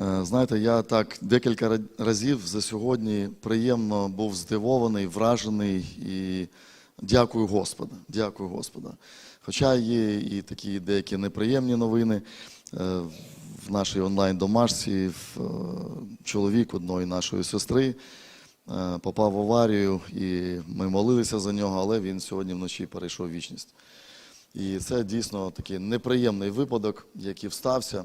Е, Знаєте, я так декілька разів за сьогодні приємно був здивований, вражений і дякую Господа. Дякую Господа. Хоча є і такі деякі неприємні новини е, в нашій онлайн-домашці, е, чоловік одної нашої сестри попав в аварію, і ми молилися за нього, але він сьогодні вночі перейшов вічність. І це дійсно такий неприємний випадок, який встався.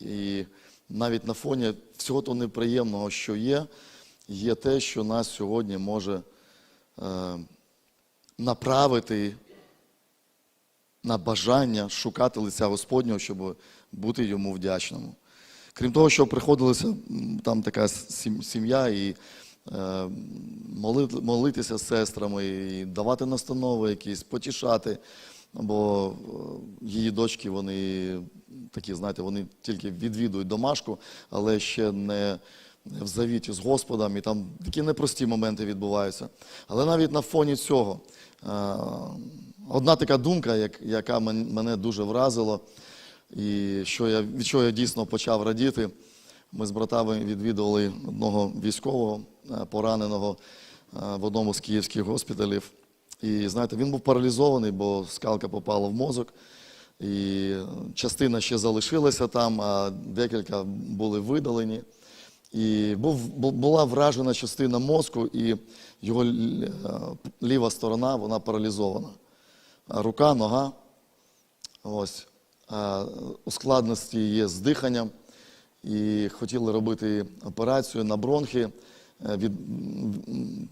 І навіть на фоні всього того неприємного, що є, є те, що нас сьогодні може е, направити на бажання шукати лиця Господнього, щоб бути йому вдячному. Крім того, що приходилося м, там така сім'я і е, молити- молитися з сестрами, і давати настанови якісь, потішати. Бо е, її дочки, вони такі, знаєте, вони тільки відвідують домашку, але ще не в завіті з Господом, і там такі непрості моменти відбуваються. Але навіть на фоні цього е, одна така думка, яка мене дуже вразила, і що я, від чого я дійсно почав радіти. Ми з братами відвідували одного військового е, пораненого в одному з київських госпіталів. І знаєте, він був паралізований, бо скалка попала в мозок. І частина ще залишилася там, а декілька були видалені. І був, була вражена частина мозку, і його е, ліва сторона вона паралізована. Рука, нога. Ось. А Ускладності є з диханням. І хотіли робити операцію на бронхи. Е, Від...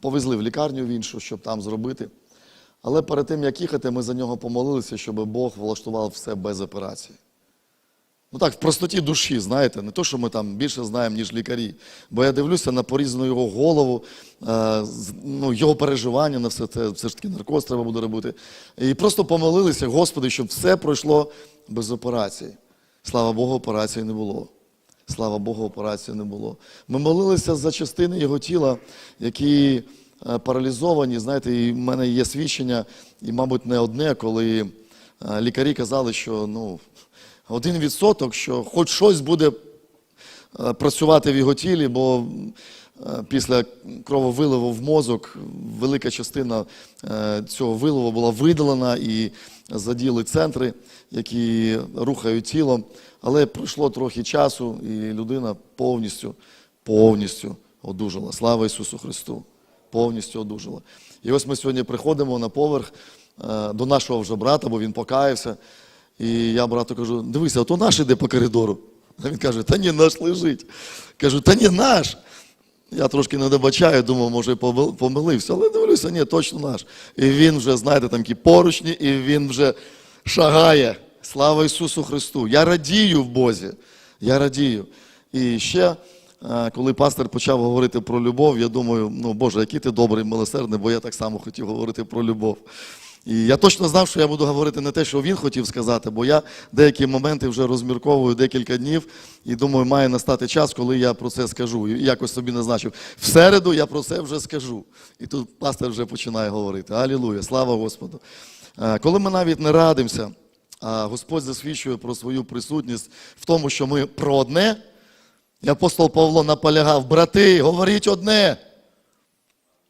Повезли в лікарню в іншу, щоб там зробити. Але перед тим, як їхати, ми за нього помолилися, щоб Бог влаштував все без операції. Ну так, в простоті душі, знаєте, не то, що ми там більше знаємо, ніж лікарі. Бо я дивлюся на порізану його голову, е, ну, його переживання на все це, все ж таки наркоз треба буде робити. І просто помолилися, Господи, щоб все пройшло без операції. Слава Богу, операції не було. Слава Богу, операції не було. Ми молилися за частини його тіла, які паралізовані. Знаєте, і в мене є свідчення, і, мабуть, не одне, коли е, лікарі казали, що ну, один відсоток, що хоч щось буде е, працювати в його тілі, бо е, після крововиливу в мозок велика частина е, цього виливу була видалена і заділи центри, які рухають тілом. Але пройшло трохи часу, і людина повністю, повністю одужала. Слава Ісусу Христу! Повністю одужала. І ось ми сьогодні приходимо на поверх е, до нашого вже брата, бо він покаявся. І я брату кажу: дивися, ото наш іде по коридору. А він каже, та ні, наш лежить. Кажу, та ні, наш. Я трошки не добачаю, думав, може, помилився, але дивлюся, ні, точно наш. І він вже, знаєте, там такі поручні, і він вже шагає. Слава Ісусу Христу! Я радію в Бозі. Я радію. І ще, коли пастор почав говорити про любов, я думаю, ну Боже, який ти добрий, милосердний, бо я так само хотів говорити про любов. І я точно знав, що я буду говорити не те, що він хотів сказати, бо я деякі моменти вже розмірковую декілька днів і думаю, має настати час, коли я про це скажу. І якось собі назначив. В середу я про це вже скажу. І тут пастор вже починає говорити. Алілуя, слава Господу. Е, Коли ми навіть не радимося, Господь засвідчує про свою присутність в тому, що ми про одне, і апостол Павло наполягав, брати, говоріть одне.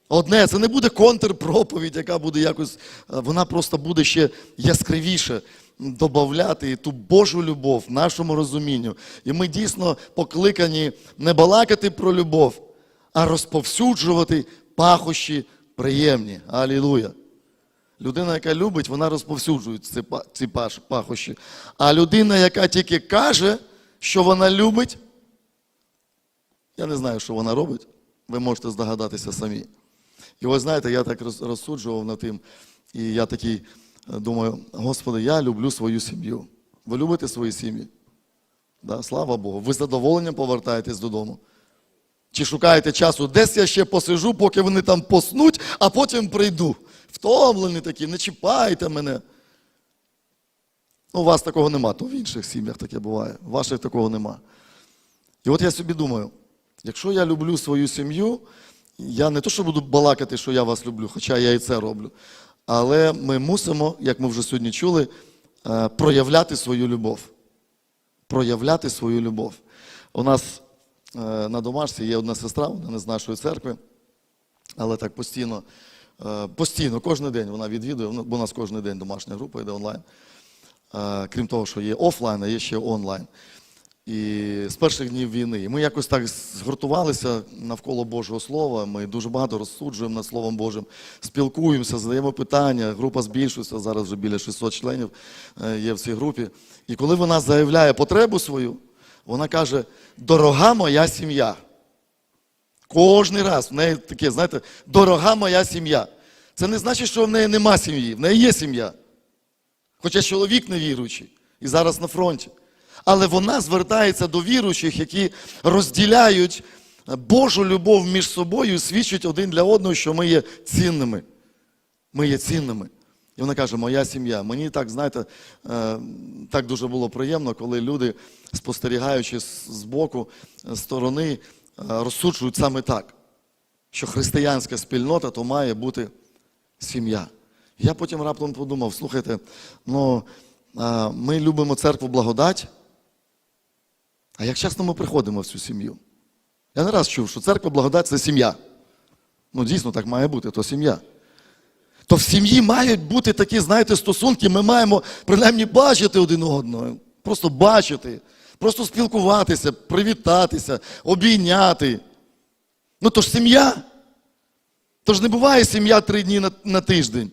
Одне, це не буде контрпроповідь, яка буде якось, е, вона просто буде ще яскравіше додати ту Божу любов нашому розумінню. І ми дійсно покликані не балакати про любов, а розповсюджувати пахощі приємні. Алілуя. Людина, яка любить, вона розповсюджує ці, пахощі. А людина, яка тільки каже, що вона любить, я не знаю, що вона робить. Ви можете здогадатися самі. І ось знаєте, я так розсуджував над тим, і я такий е, думаю, Господи, я люблю свою сім'ю. Ви любите свої сім'ї? Да? Слава Богу. Ви з задоволенням повертаєтесь додому. Чи шукаєте часу, десь я ще посижу, поки вони там поснуть, а потім прийду. Втомлені такі, не чіпайте мене. Ну, у вас такого нема, то в інших сім'ях таке буває. У ваших такого нема. І от я собі думаю, якщо я люблю свою сім'ю, я не то, що буду балакати, що я вас люблю, хоча я і це роблю. Але ми мусимо, як ми вже сьогодні чули, е, проявляти свою любов. Проявляти свою любов. У нас е, на домашці є одна сестра, вона не з нашої церкви, але так постійно, е, постійно, кожен день вона відвідує, бо у нас кожен день домашня група йде онлайн. Крім того, що є офлайн, а є ще онлайн. І з перших днів війни. І ми якось так згуртувалися навколо Божого Слова. Ми дуже багато розсуджуємо над Словом Божим, спілкуємося, задаємо питання. Група збільшується, зараз вже біля 600 членів е, є в цій групі. І коли вона заявляє потребу свою, вона каже: Дорога моя сім'я. Кожний раз в неї таке, знаєте, дорога моя сім'я. Це не значить, що в неї нема сім'ї, в неї є сім'я. Хоча чоловік невіруючий і зараз на фронті. Але вона звертається до віруючих, які розділяють Божу любов між собою і свідчать один для одного, що ми є цінними. Ми є цінними. І вона каже, моя сім'я. Мені так, знаєте, е, так дуже було приємно, коли люди, спостерігаючи з боку, сторони, е, розсуджують саме так, що християнська спільнота то має бути сім'я. Я потім раптом подумав: слухайте, ну ми любимо церкву благодать. А як часто ми приходимо в цю сім'ю? Я не раз чув, що церква благодать це сім'я. Ну, дійсно, так має бути, то сім'я. То в сім'ї мають бути такі, знаєте, стосунки, ми маємо принаймні бачити один одного. Просто бачити, просто спілкуватися, привітатися, обійняти. Ну то ж сім'я. Тож не буває сім'я три дні на, на тиждень.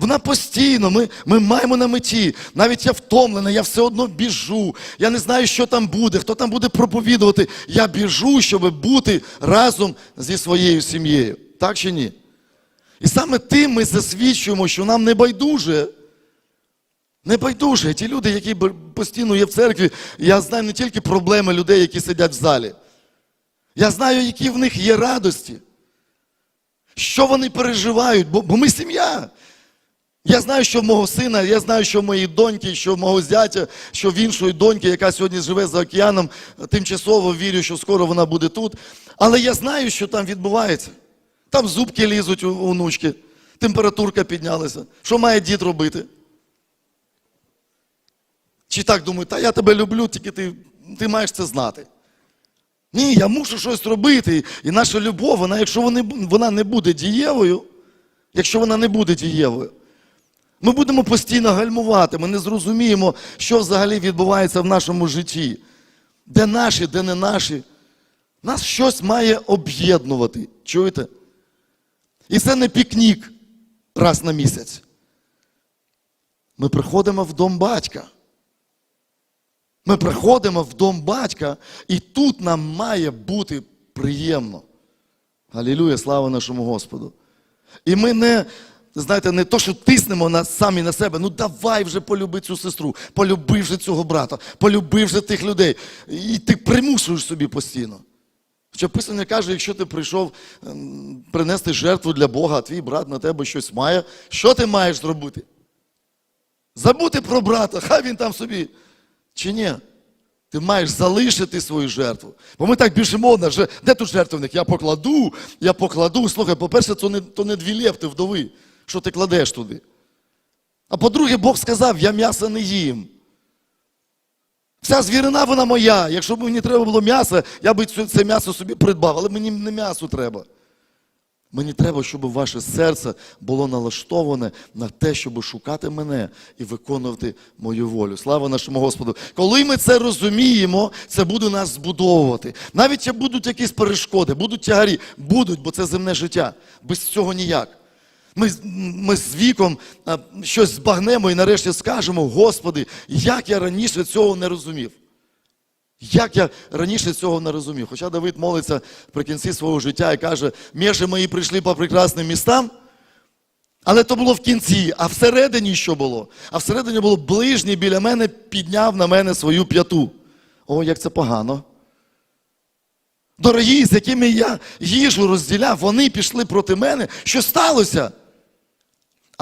Вона постійно, ми, ми маємо на меті. Навіть я втомлений, я все одно біжу. Я не знаю, що там буде, хто там буде проповідувати. Я біжу, щоб бути разом зі своєю сім'єю. Так чи ні? І саме тим ми засвідчуємо, що нам не байдуже. Не байдуже. Ті люди, які постійно є в церкві, я знаю не тільки проблеми людей, які сидять в залі. Я знаю, які в них є радості. Що вони переживають, бо, бо ми сім'я. Я знаю, що в мого сина, я знаю, що в моєї доньки, що в мого зятя, що в іншої доньки, яка сьогодні живе за океаном, тимчасово вірю, що скоро вона буде тут. Але я знаю, що там відбувається. Там зубки лізуть у внучки, температурка піднялася. Що має дід робити? Чи так думаю, та я тебе люблю, тільки ти, ти маєш це знати. Ні, я мушу щось робити. І наша любов, вона, якщо вона не буде дієвою, якщо вона не буде дієвою, ми будемо постійно гальмувати, ми не зрозуміємо, що взагалі відбувається в нашому житті. Де наші, де не наші. Нас щось має об'єднувати. Чуєте? І це не пікнік раз на місяць. Ми приходимо в дом батька. Ми приходимо в дом батька, і тут нам має бути приємно. Алілуя, слава нашому Господу. І ми не, знаєте, не то, що тиснемо на, самі на себе, ну давай вже полюби цю сестру, полюби вже цього брата, полюби вже тих людей. І ти примушуєш собі постійно. Хоча Писання каже, якщо ти прийшов ем, принести жертву для Бога, а твій брат на тебе щось має, що ти маєш зробити? Забути про брата, хай він там собі. Чи ні? Ти маєш залишити свою жертву. Бо ми так біжимо. Де тут жертвенник? Я покладу, я покладу. Слухай, по-перше, то не, то не дві лепти вдови, що ти кладеш туди. А по-друге, Бог сказав, я м'яса не їм. Вся звірина, вона моя. Якщо б мені треба було м'ясо, я б цю- це м'ясо собі придбав, але мені не м'ясо треба. Мені треба, щоб ваше серце було налаштоване на те, щоб шукати мене і виконувати мою волю. Слава нашому Господу. Коли ми це розуміємо, це буде нас збудовувати. Навіть будуть якісь перешкоди, будуть тягарі, будуть, бо це земне життя. Без цього ніяк. Ми, ми з віком щось збагнемо і нарешті скажемо, Господи, як я раніше цього не розумів. Як я раніше цього не розумів. Хоча Давид молиться при кінці свого життя і каже, межі мої прийшли по прекрасним містам, але то було в кінці, а всередині що було? А всередині було ближній біля мене підняв на мене свою п'яту. О, як це погано. Дорогі, з якими я їжу розділяв, вони пішли проти мене. Що сталося?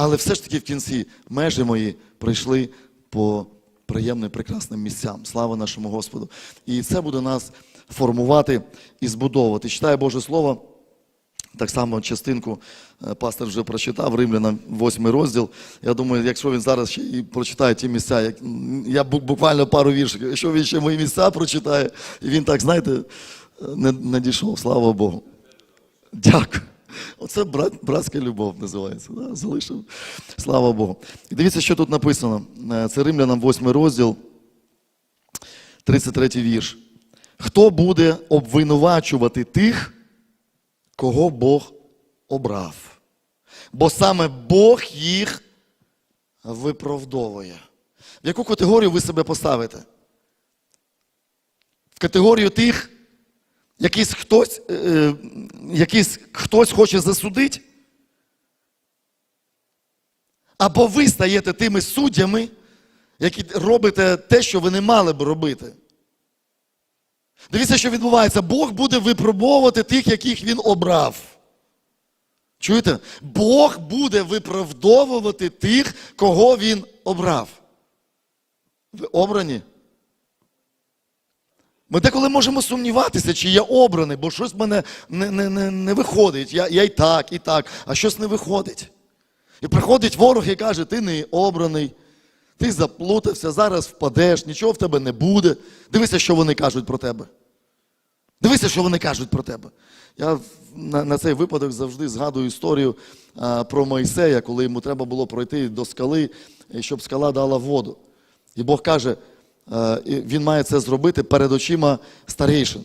Але все ж таки в кінці межі мої прийшли по приємним, прекрасним місцям. Слава нашому Господу. І це буде нас формувати і збудовувати. Читаю Боже Слово, Так само частинку е, пастор вже прочитав, Римлянам 8 розділ. Я думаю, якщо він зараз ще і прочитає ті місця, як, я бу- буквально пару віршів, якщо він ще мої місця прочитає, і він так, знаєте, е, не, не дійшов, слава Богу. Дякую. Оце брат, братська любов називається. Да? Залишив. Слава Богу. І дивіться, що тут написано. Е, Це Римлянам 8 розділ, 33 вірш. Хто буде обвинувачувати тих, кого Бог обрав? Бо саме Бог їх виправдовує. В яку категорію ви себе поставите? В категорію тих, якийсь хтось, е, е, якийсь хтось хоче засудити? Або ви стаєте тими суддями, які робите те, що ви не мали б робити. Дивіться, що відбувається. Бог буде випробовувати тих, яких він обрав. Чуєте? Бог буде виправдовувати тих, кого він обрав. Ви обрані? Ми деколи можемо сумніватися, чи я обраний, бо щось в мене не, не, не, не виходить. Я, я і так, і так, а щось не виходить. І приходить ворог і каже, ти не обраний, ти заплутався, зараз впадеш, нічого в тебе не буде. Дивися, що вони кажуть про тебе. Дивися, що вони кажуть про тебе. Я на, на цей випадок завжди згадую історію а, про Моїсея, коли йому треба було пройти до скали, щоб скала дала воду. І Бог каже, він має це зробити перед очима старейшин.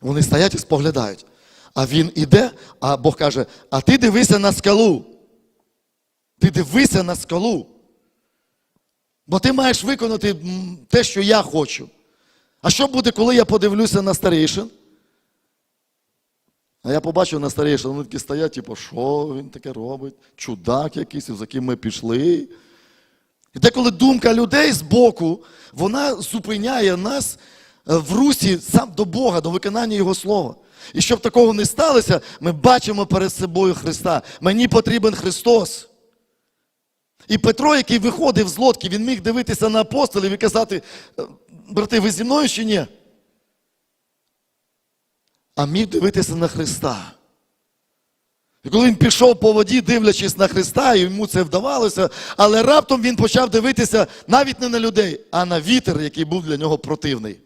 Вони стоять і споглядають. А він іде, а Бог каже: а ти дивися на скалу. Ти дивися на скалу. Бо ти маєш виконати те, що я хочу. А що буде, коли я подивлюся на старейшин? А я побачив на старейшин, вони такі стоять, типу, що він таке робить? Чудак якийсь, за ким ми пішли. І деколи думка людей з боку, вона зупиняє нас е, в русі сам до Бога, до виконання Його слова. І щоб такого не сталося, ми бачимо перед собою Христа. Мені потрібен Христос. І Петро, який виходив з лодки, він міг дивитися на апостолів і казати, «Е, брати, ви зі мною чи ні? А міг дивитися на Христа. І коли він пішов по воді, дивлячись на Христа, і йому це вдавалося, але раптом він почав дивитися навіть не на людей, а на вітер, який був для нього противний.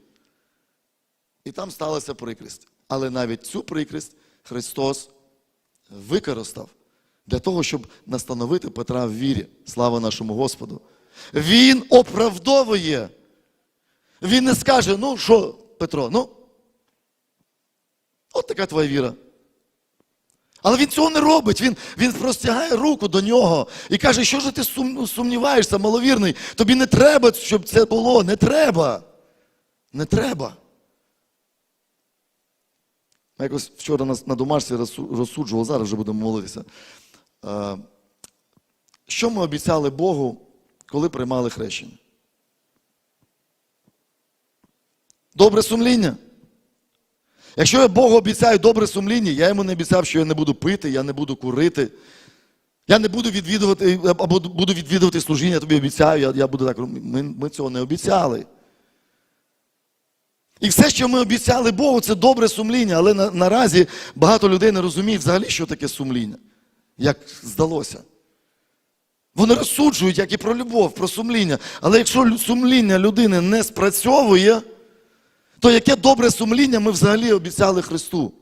І там сталася прикрість. Але навіть цю прикрість Христос використав для того, щоб настановити Петра в вірі. Слава нашому Господу. Він оправдовує. Він не скаже, ну що, Петро, ну, от така твоя віра. Але він цього не робить. Він, він простягає руку до нього і каже, що ж ти сум- сумніваєшся, маловірний? Тобі не треба, щоб це було. Не треба. Не треба. Ми якось вчора на, на домашці розсу- розсуджували, зараз вже будемо молитися. Е, що ми обіцяли Богу, коли приймали хрещення? Добре сумління. Якщо я Богу обіцяю добре сумління, я йому не обіцяв, що я не буду пити, я не буду курити. Я не буду відвідувати, або буду відвідувати служіння, тобі обіцяю, я, я буду так. Ми, ми цього не обіцяли. І все, що ми обіцяли Богу, це добре сумління, але на, наразі багато людей не розуміють взагалі, що таке сумління, як здалося. Вони розсуджують, як і про любов, про сумління. Але якщо сумління людини не спрацьовує, то яке добре сумління ми взагалі обіцяли Христу?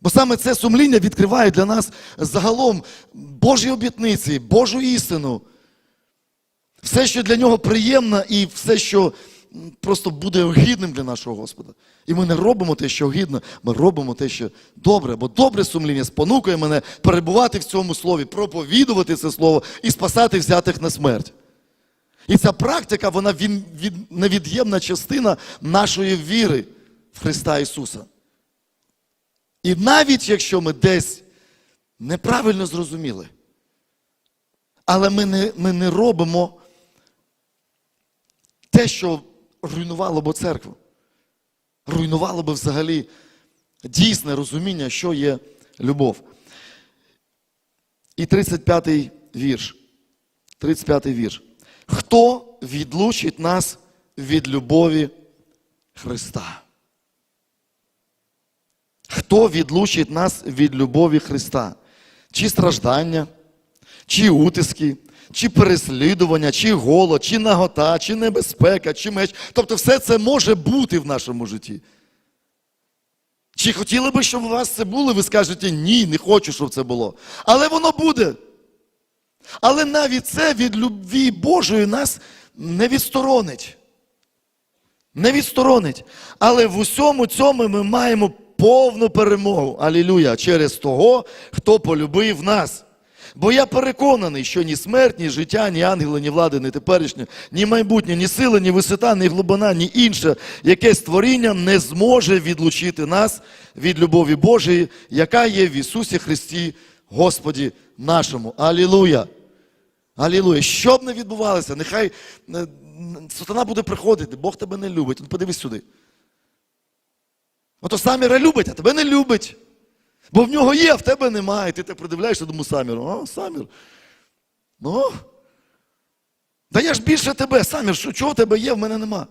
Бо саме це сумління відкриває для нас загалом Божі обітниці, Божу істину. Все, що для нього приємно, і все, що просто буде гідним для нашого Господа. І ми не робимо те, що гідно, ми робимо те, що добре, бо добре сумління спонукує мене перебувати в цьому слові, проповідувати це слово і спасати взятих на смерть. І ця практика, вона невід'ємна частина нашої віри в Христа Ісуса. І навіть якщо ми десь неправильно зрозуміли, але ми не, ми не робимо те, що руйнувало б церкву, руйнувало б взагалі дійсне розуміння, що є любов. І 35-й вірш. 35-й вірш. Хто відлучить нас від любові Христа? Хто відлучить нас від любові Христа? Чи страждання, чи утиски, чи переслідування, чи голод, чи нагота, чи небезпека, чи меч. Тобто все це може бути в нашому житті. Чи хотіли би, щоб у вас це було? Ви скажете, ні, не хочу, щоб це було. Але воно буде. Але навіть це від любві Божої нас не відсторонить. Не відсторонить. Але в усьому цьому ми маємо повну перемогу. Алілюя! Через того, хто полюбив нас. Бо я переконаний, що ні смерть, ні життя, ні ангели, ні влади, ні теперішнє, ні майбутнє, ні сила, ні висота, ні глибина, ні інше, яке створіння не зможе відлучити нас від любові Божої, яка є в Ісусі Христі, Господі нашому. Алілуя! Алілуя! Що б не відбувалося, нехай е, сатана буде приходити, Бог тебе не любить. Ну, подивись сюди. Ото Саміра любить, а тебе не любить. Бо в нього є, а в тебе немає. Ти так придивляєшся тому Саміру. О, Самір. Ну. Та я ж більше тебе, Самір, що, чого в тебе є, в мене нема.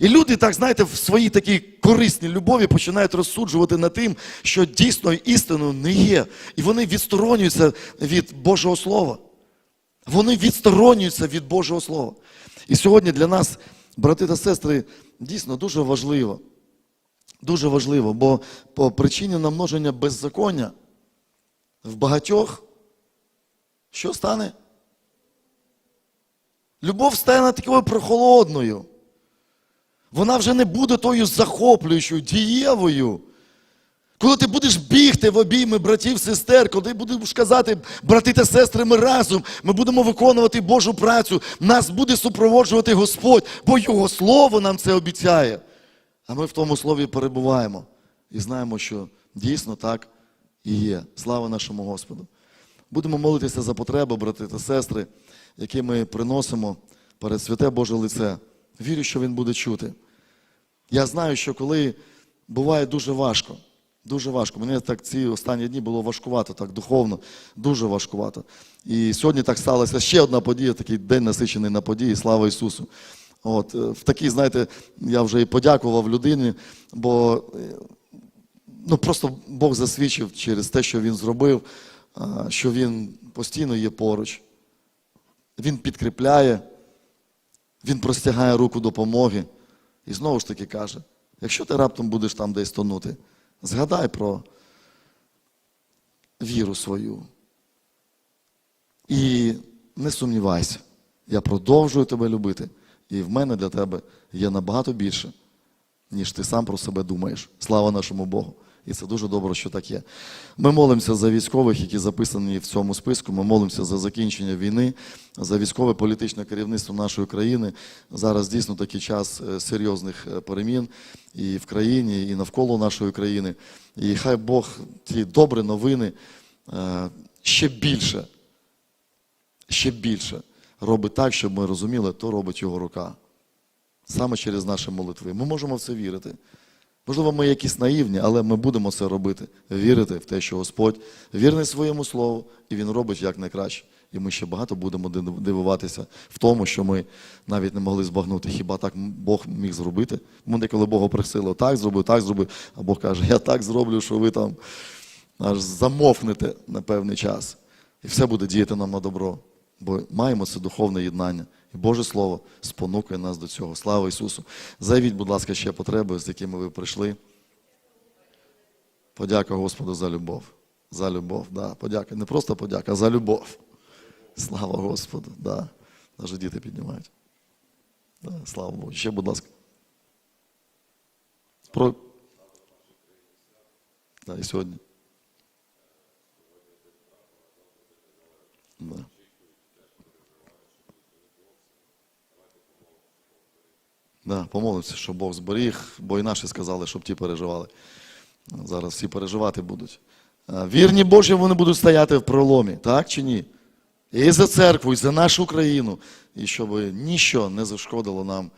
І люди, так, знаєте, в своїй такій корисній любові починають розсуджувати над тим, що дійсно істиною не є. І вони відсторонюються від Божого Слова. Вони відсторонюються від Божого Слова. І сьогодні для нас, брати та сестри, дійсно дуже важливо. Дуже важливо, бо по причині намноження беззаконня в багатьох що стане? Любов стане такою прохолодною. Вона вже не буде тою захоплюючою, дієвою. Коли ти будеш бігти в обійми братів, сестер, коли ти будеш казати, брати та сестри, ми разом, ми будемо виконувати Божу працю, нас буде супроводжувати Господь, бо Його Слово нам це обіцяє. А ми в тому слові перебуваємо і знаємо, що дійсно так і є. Слава нашому Господу. Будемо молитися за потреби, брати та сестри, які ми приносимо перед святе Боже лице. Вірю, що Він буде чути. Я знаю, що коли буває дуже важко, дуже важко. Мені так ці останні дні було важкувато, так духовно, дуже важкувато. І сьогодні так сталося ще одна подія, такий день насичений на події, слава Ісусу. От, е, в такий, знаєте, я вже і подякував людині, бо е, ну, просто Бог засвідчив через те, що він зробив, що він постійно є поруч. Він підкріпляє, він простягає руку допомоги. І знову ж таки каже: якщо ти раптом будеш там десь тонути, згадай про віру свою. І не сумнівайся, я продовжую тебе любити. І в мене для тебе є набагато більше, ніж ти сам про себе думаєш. Слава нашому Богу. І це дуже добре, що так є. Ми молимося за військових, які записані в цьому списку. Ми молимося за закінчення війни, за військове політичне керівництво нашої країни. Зараз дійсно такий час е, серйозних е, перемін і в країні, і навколо нашої країни. І хай Бог ті добрі новини е, ще більше, ще більше робить так, щоб ми розуміли, то робить його рука. Саме через наші молитви. Ми можемо в це вірити. Можливо, ми якісь наївні, але ми будемо це робити. Вірити в те, що Господь вірний своєму слову, і Він робить як найкраще. І ми ще багато будемо дивуватися в тому, що ми навіть не могли збагнути. Хіба так Бог міг зробити? Ми деколи Бога просили, так зробив, так зробив. А Бог каже, я так зроблю, що ви там аж замовкнете на певний час. І все буде діяти нам на добро. Бо маємо це духовне єднання. І Боже Слово спонукує нас до цього. Слава Ісусу! Заявіть, будь ласка, ще потреби, з якими ви прийшли. Подяка Господу за любов. За любов, да, подяка. Не просто подяка, а за любов. Слава Господу, да. Навіть діти піднімають. Да, слава Богу. Ще, будь ласка. Про... Да, і сьогодні. Да, помолимося, щоб Бог зберіг, бо і наші сказали, щоб ті переживали. Зараз всі переживати будуть. Вірні Божі вони будуть стояти в проломі, так чи ні? І за церкву, і за нашу країну, і щоб ніщо не зашкодило нам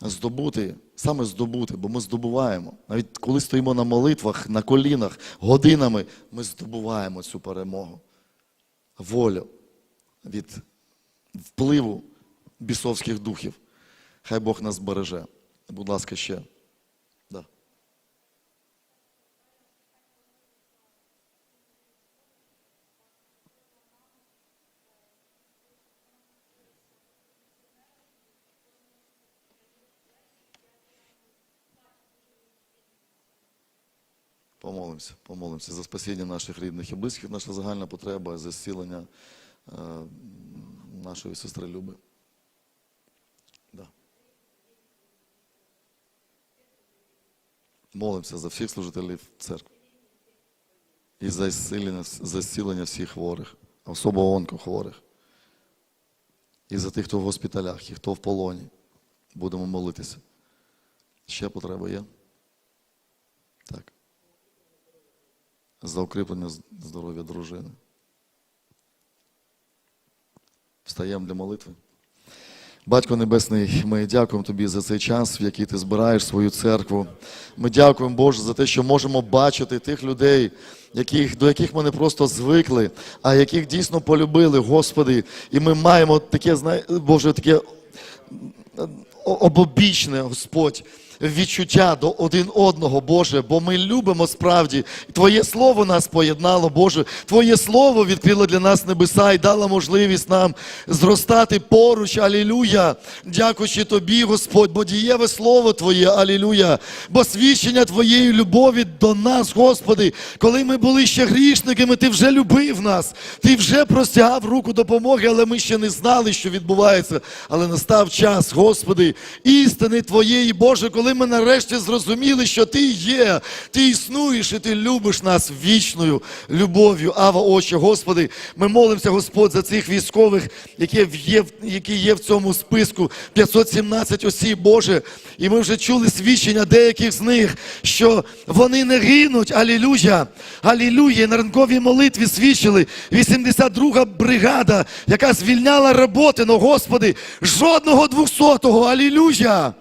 здобути, саме здобути, бо ми здобуваємо. Навіть коли стоїмо на молитвах, на колінах, годинами, ми здобуваємо цю перемогу, волю від впливу бісовських духів. Хай Бог нас береже. Будь ласка, ще. Да. Помолимося, помолимся за спасіння наших рідних і близьких, наша загальна потреба за зцілення е, нашої сестри Люби. Молимося за всіх служителів церкви. І за зцілення, за зцілення всіх хворих, особо онкохворих. І за тих, хто в госпіталях, і хто в полоні. Будемо молитися. Ще потреба є? Так. За укріплення здоров'я дружини. Встаємо для молитви. Батько Небесний, ми дякуємо Тобі за цей час, в який ти збираєш свою церкву. Ми дякуємо, Боже, за те, що можемо бачити тих людей, яких, до яких ми не просто звикли, а яких дійсно полюбили, Господи. І ми маємо таке, Боже, таке обобічне, Господь, відчуття до один одного, Боже, бо ми любимо справді. Твоє слово нас поєднало, Боже. Твоє слово відкрило для нас небеса і дало можливість нам зростати поруч. Алілюя. Дякуючи Тобі, Господь, бо дієве слово Твоє, Алілюя. Бо свідчення Твоєї любові до нас, Господи, коли ми були ще грішниками, Ти вже любив нас, Ти вже простягав руку допомоги, але ми ще не знали, що відбувається. Але настав час, Господи, істини Твоєї, Боже, коли ми нарешті зрозуміли, що Ти є, Ти існуєш і Ти любиш нас вічною любов'ю. Ава, Отче, Господи, ми молимося, Господь, за цих військових, які є, які є в цьому списку. 517 осіб, Боже. І ми вже чули свідчення деяких з них, що вони не гинуть. Алілюя. Алілюя. На ранковій молитві свідчили 82-га бригада, яка звільняла роботи, но Господи, жодного 200-го. Алілюя.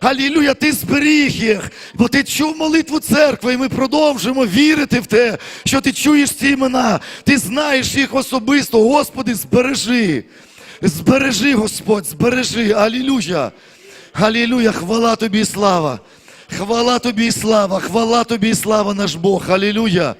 Алілюя, ти зберіг їх, бо ти чув молитву церкви, і ми продовжуємо вірити в те, що ти чуєш ці імена, ти знаєш їх особисто. Господи, збережи. Збережи, Господь, збережи. Алілюя. Алілюя, хвала тобі і слава. Хвала тобі і слава, хвала тобі і слава наш Бог. Алілюя.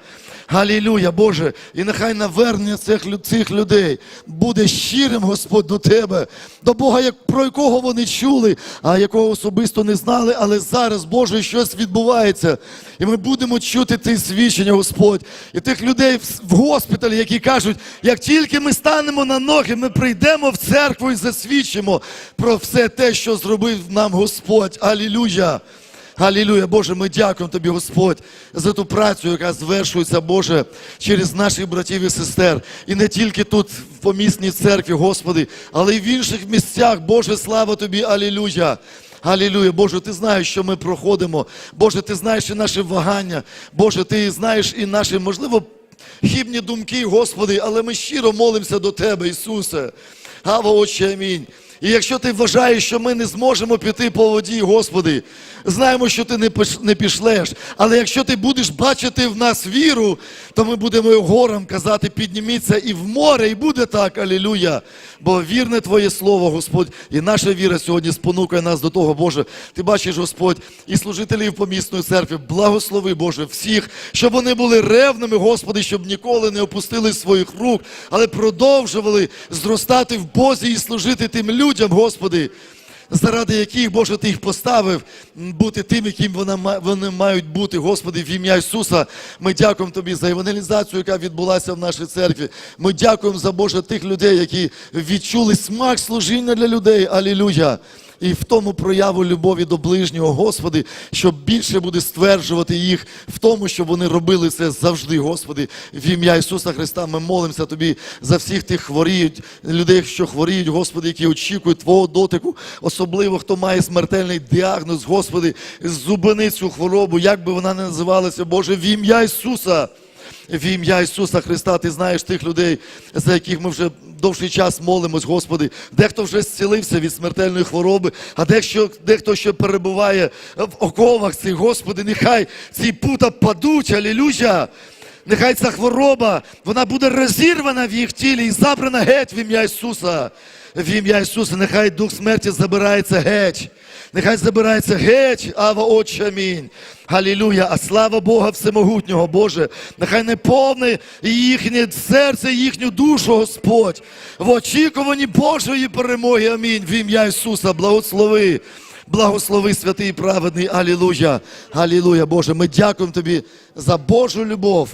Алілюя, Боже, і нехай навернення цих, цих людей буде щирим, Господь, до Тебе, до Бога, як, про якого вони чули, а якого особисто не знали, але зараз, Боже, щось відбувається. І ми будемо чути ці свідчення, Господь, і тих людей в, в госпіталі, які кажуть, як тільки ми станемо на ноги, ми прийдемо в церкву і засвідчимо про все те, що зробив нам Господь. Алілюя. Алілюя, Боже, ми дякуємо Тобі, Господь, за ту працю, яка звершується, Боже, через наших братів і сестер. І не тільки тут, в помісній церкві, Господи, але й в інших місцях. Боже, слава Тобі, Алілюя. Алілюя, Боже, ти знаєш, що ми проходимо. Боже, ти знаєш і наші вагання. Боже, ти знаєш і наші, можливо, хібні думки, Господи, але ми щиро молимося до Тебе, Ісусе. Гава, Отче, амінь. І якщо ти вважаєш, що ми не зможемо піти по воді, Господи, знаємо, що ти не пішлеш. Але якщо ти будеш бачити в нас віру, то ми будемо горам казати, підніміться і в море, і буде так, алілюя. Бо вірне Твоє Слово, Господь, і наша віра сьогодні спонукає нас до того, Боже. Ти бачиш, Господь, і служителів помісної церкви, благослови, Боже, всіх, щоб вони були ревними, Господи, щоб ніколи не опустили своїх рук, але продовжували зростати в Бозі і служити тим людям, Господи заради яких, Боже, Ти їх поставив бути тим, яким вони мають бути, Господи, в ім'я Ісуса. Ми дякуємо Тобі за евангелізацію, яка відбулася в нашій церкві. Ми дякуємо за Боже тих людей, які відчули смак служіння для людей. Алілюя. І в тому прояву любові до ближнього, Господи, що більше буде стверджувати їх в тому, щоб вони робили це завжди, Господи, в ім'я Ісуса Христа. Ми молимося Тобі за всіх тих хворіють, людей, що хворіють, Господи, які очікують Твого дотику, особливо хто має смертельний діагноз, Господи, зупини цю хворобу, як би вона не називалася, Боже, в ім'я Ісуса. В ім'я Ісуса Христа, ти знаєш тих людей, за яких ми вже довший час молимось, Господи. Дехто вже зцілився від смертельної хвороби, а дехто, дехто ще перебуває в оковах цих, Господи, нехай ці пута падуть, алілюя. Нехай ця хвороба, вона буде розірвана в їх тілі і забрана геть в ім'я Ісуса. В ім'я Ісуса, нехай дух смерті забирається геть. Нехай забирається геть, ава Отче, амінь. Галілюя, а слава Бога Всемогутнього, Боже, нехай не повне їхнє серце, їхню душу, Господь, в очікуванні Божої перемоги, амінь, в ім'я Ісуса, благослови. Благослови святий і праведний. Алілуя. Алілуя, Боже. Ми дякуємо Тобі за Божу любов,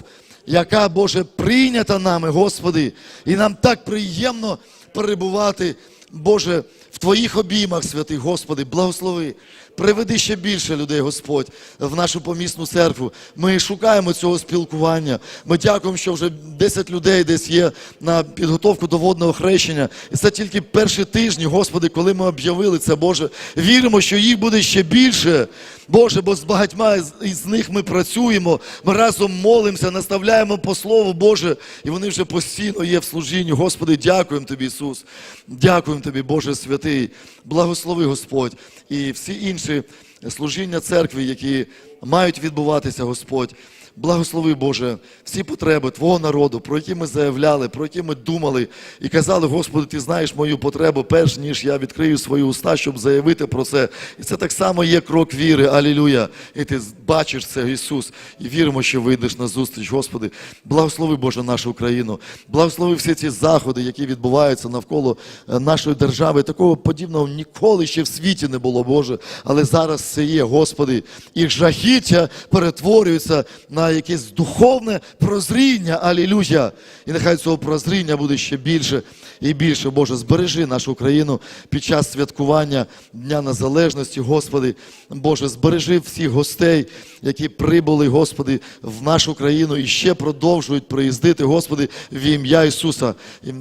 яка, Боже, прийнята нами, Господи. І нам так приємно перебувати, Боже, в Твоїх обіймах, святий Господи, благослови. Приведи ще більше людей, Господь, в нашу помісну церкву. Ми шукаємо цього спілкування. Ми дякуємо, що вже 10 людей десь є на підготовку до водного хрещення. І це тільки перші тижні, Господи, коли ми об'явили це, Боже. Віримо, що їх буде ще більше. Боже, бо з багатьма із них ми працюємо, ми разом молимося, наставляємо по Слову Боже, і вони вже постійно є в служінні. Господи, дякуємо Тобі, Ісус. Дякуємо Тобі, Боже святий. Благослови Господь і всі інші служіння церкви, які мають відбуватися, Господь. Благослови, Боже, всі потреби Твого народу, про які ми заявляли, про які ми думали і казали, Господи, Ти знаєш мою потребу, перш ніж я відкрию свої уста, щоб заявити про це. І це так само є крок віри. Алілюя. І ти бачиш це, Ісус, і віримо, що вийдеш на зустріч, Господи. Благослови, Боже, нашу Україну. Благослови всі ці заходи, які відбуваються навколо е, нашої держави. Такого подібного ніколи ще в світі не було, Боже. Але зараз це є, Господи. І жахіття перетворюються на якесь духовне прозріння. Алілюя. І нехай цього прозріння буде ще більше і більше. Боже, збережи нашу країну під час святкування Дня Незалежності, Господи. Боже, збережи всіх гостей, які прибули, Господи, в нашу країну і ще продовжують приїздити, Господи, в ім'я Ісуса.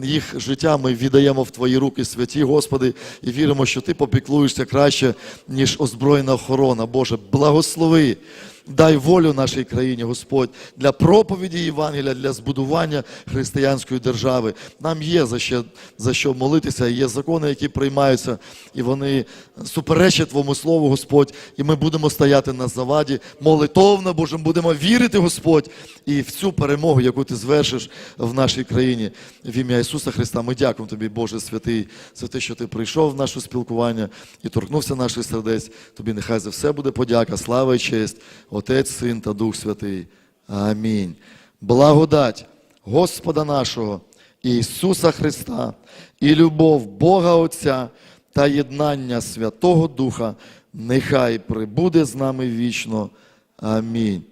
Їх життя ми віддаємо в Твої руки, святі, Господи, і віримо, що Ти попіклуєшся краще, ніж озброєна охорона. Боже, благослови. Дай волю нашій країні, Господь, для проповіді Євангелія, для збудування християнської держави. Нам є за що, за що молитися, є закони, які приймаються, і вони суперечать Твоєму Слову, Господь. І ми будемо стояти на заваді молитовно, Боже, будемо вірити, Господь, і в цю перемогу, яку Ти звершиш в нашій країні. В ім'я Ісуса Христа. Ми дякуємо Тобі, Боже святий, за те, що Ти прийшов в наше спілкування і торкнувся наших сердець. Тобі нехай за все буде подяка, слава і честь. Отець, Син та Дух Святий. Амінь. Благодать Господа нашого Ісуса Христа і любов Бога Отця та єднання Святого Духа нехай прибуде з нами вічно. Амінь.